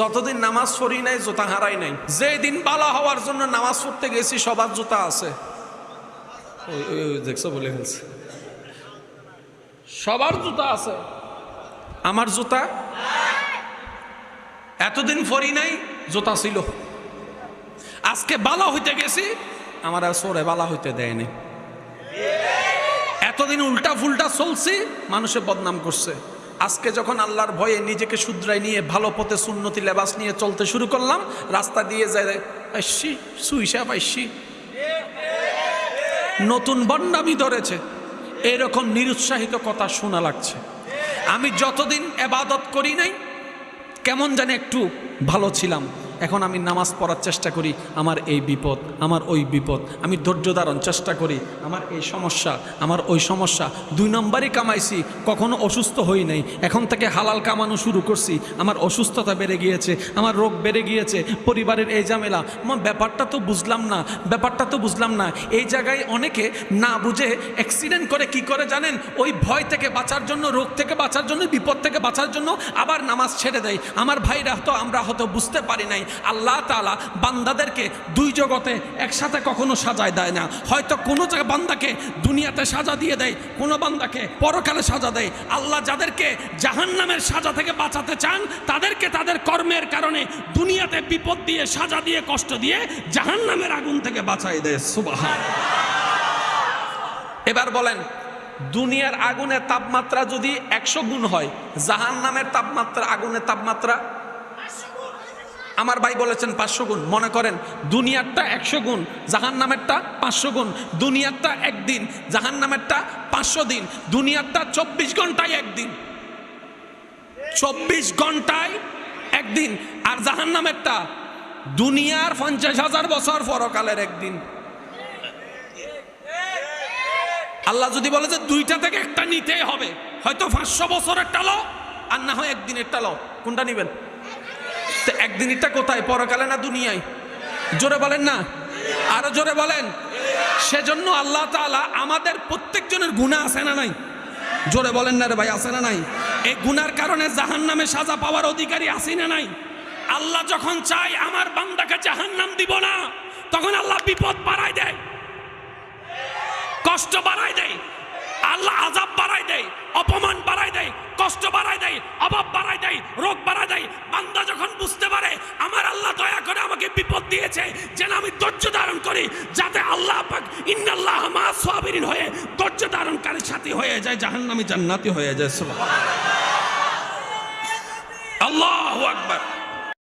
যতদিন নামাজ পড়ি নাই, জুতা হারাই নাই। যে দিন বালা হওয়ার জন্য নামাজ পড়তে গেছি, সবার জুতা আছে। দেখছ বলে ফেলছে। সবার জুতা আছে। আমার জুতা? এতদিন পরি নাই, জুতা ছিল। আজকে বালা হইতে গেছি, আমার আর সোরে বালা হইতে দেয়নি এতদিন উল্টা ফুলটা চলছি, মানুষে বদনাম করছে। আজকে যখন আল্লাহর ভয়ে নিজেকে শুধরাই নিয়ে ভালো পথে সুন্নতি লেবাস নিয়ে চলতে শুরু করলাম, রাস্তা দিয়ে যায় আসছি সুইসা পাইছি নতুন বন্যামি ধরেছে। এরকম নিরুৎসাহিত কথা শোনা লাগছে। আমি যতদিন এবাদত করি নাই, কেমন জানি একটু ভালো ছিলাম। এখন আমি নামাজ পড়ার চেষ্টা করি, আমার এই বিপদ, আমার ওই বিপদ। আমি ধৈর্য ধারণ চেষ্টা করি, আমার এই সমস্যা, আমার ওই সমস্যা। দুই নম্বরই কামাইছি, কখনো অসুস্থ হই নাই। এখন থেকে হালাল কামানো শুরু করছি, আমার অসুস্থতা বেড়ে গিয়েছে, আমার রোগ বেড়ে গিয়েছে, পরিবারের এই ঝামেলা। আমার ব্যাপারটা তো বুঝলাম না, ব্যাপারটা তো বুঝলাম না। এই জায়গায় অনেকে না বুঝে অ্যাক্সিডেন্ট করে কি করে জানেন? ওই ভয় থেকে বাঁচার জন্য, রোগ থেকে বাঁচার জন্য, বিপদ থেকে বাঁচার জন্য আবার নামাজ ছেড়ে দেয়। আমার ভাইরা তো আমরা হয়তো বুঝতে পারি নাই আল্লাহ তালা বান্দাদেরকে দুই জগতে একসাথে কখনো সাজায় দেয় না। হয়তো কোনো বান্দাকে দুনিয়াতে সাজা দিয়ে দেয়, কোনো বান্দাকে পরকালে সাজা দেয়। আল্লাহ যাদেরকে জাহান্নামের সাজা থেকে বাঁচাতে চান, তাদেরকে তাদের কর্মের কারণে দুনিয়াতে বিপদ দিয়ে, সাজা দিয়ে, কষ্ট দিয়ে জাহান্নামের আগুন থেকে বাঁচাই দেয়। সুবাহ এবার বলেন, দুনিয়ার আগুনের তাপমাত্রা যদি একশো গুণ হয় জাহান নামের তাপমাত্রা, আগুনের তাপমাত্রা আমার ভাই বলেছেন পাঁচশো গুণ। মনে করেন, দুনিয়ারটা একশো গুণ জাহান নামেরটা পাঁচশো গুণ। দুনিয়ারটা একদিন জাহান নামেরটা পাঁচশো দিন। দুনিয়ারটা চব্বিশ ঘন্টায় একদিন। চব্বিশ ঘন্টায় একদিন। আর জাহান নামেরটা দুনিয়ার পঞ্চাশ হাজার বছর পরকালের একদিন। আল্লাহ যদি বলে যে দুইটা থেকে একটা নিতেই হবে, হয়তো পাঁচশো বছরের টালো আর না হয় একদিনের টালো কোনটা নিবেন? তো একদিনেরটা কোথায়? পরকালে না দুনিয়ায়? জোরে বলেন না। আরও জোরে বলেন। সেজন্য আল্লাহ তাআলা আমাদের প্রত্যেকজনের গুণা আছে না নাই? জোরে বলেন না রে ভাই, আছে না নাই? এই গুনার কারণে জাহান নামে সাজা পাওয়ার অধিকারী আসি না নাই? আল্লাহ যখন চায়, আমার বান্দাকে জাহান নাম দিব না, তখন আল্লাহ বিপদ বাড়ায় দেয়। কষ্ট বাড়ায় দেয়। আল্লাহ আজাব বাড়ায় দেয়, অপমান বাড়ায় দেয়, কষ্ট বাড়ায় দেয়, অভাব বাড়ায় দেয়, রোগ বাড়ায় দেয় দিয়েছে, যেন আমি ধৈর্য ধারণ করি, যাতে আল্লাহ পাক ইন্নাল্লাহ মা সাবিরিন হয়ে ধৈর্য ধারণকারীর সাথী হয়ে যায়, জাহান্নামী জান্নাতি হয়ে যায় আল্লাহ আল্লাহু আকবার।